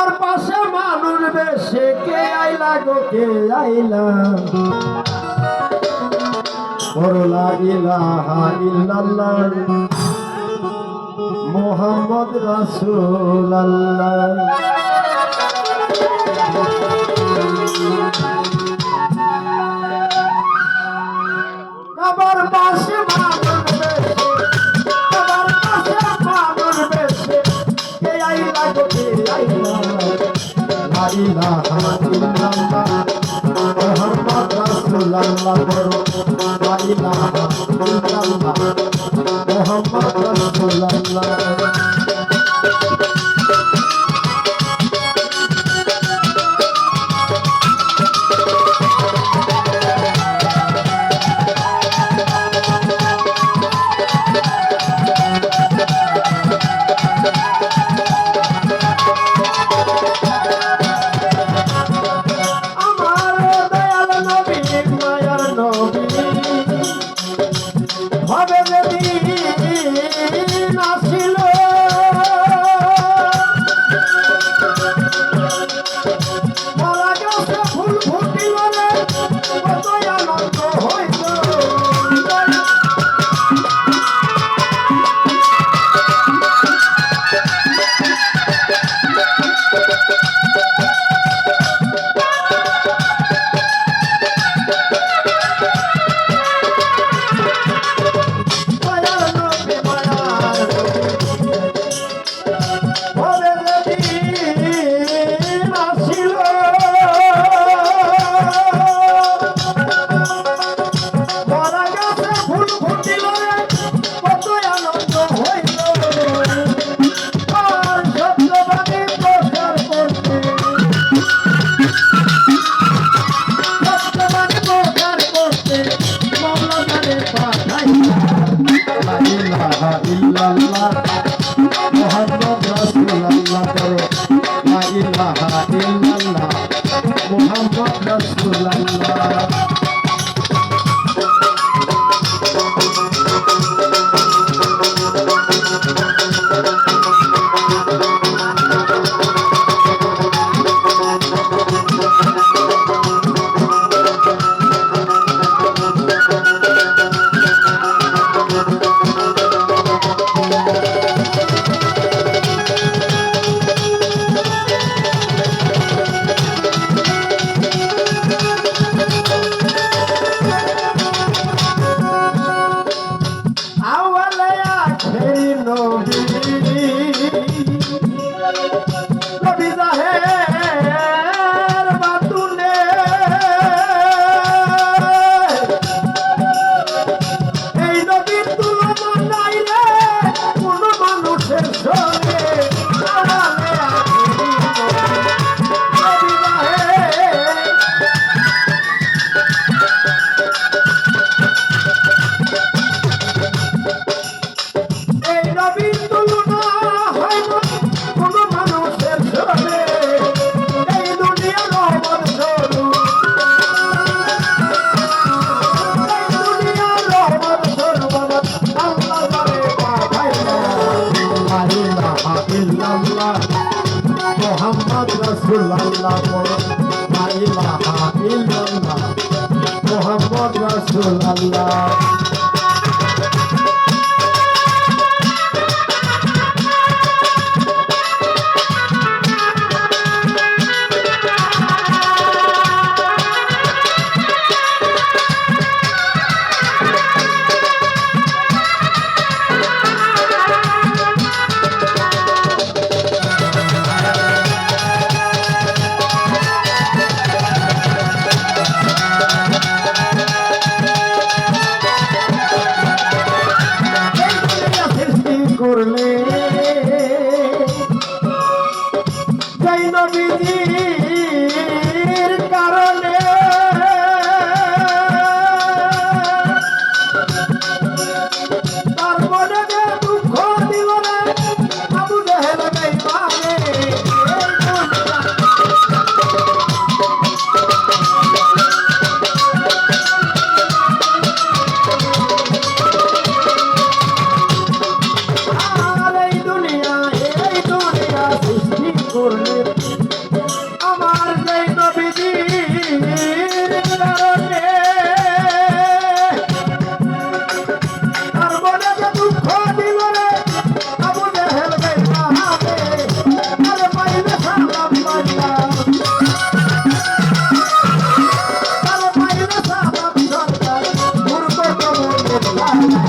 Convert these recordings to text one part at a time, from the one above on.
আমার পাশে মানুষ বেশে, কে আইলা গো, কে আইলা? করলা ইলাহা ইল্লাল্লাহ, মোহাম্মদ রাসূলুল্লাহ। আবার পাশে মানুষ বেশে পাশে মানুষ বেশে, কে আইলা গো, কে আইলা? ইলাহা ইল্লাল্লাহ আল্লাহ মোহাম্মদ রসুল্লাহ বলো ইলাহা ইল্লাল্লাহ মোহাম্মদ রসুল্লাহ করলেন আমার তাই নবীদের কারণে তার মনে যে দুঃখ দিল রে আবু জাহেল বেসামে আর পাইবে সালাম পাইলা আর পাইবে সালাম সরকার মূর্খ তো মূর্খ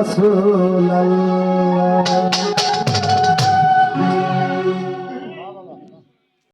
মোহাম্মদ রাসূলুল্লাহ।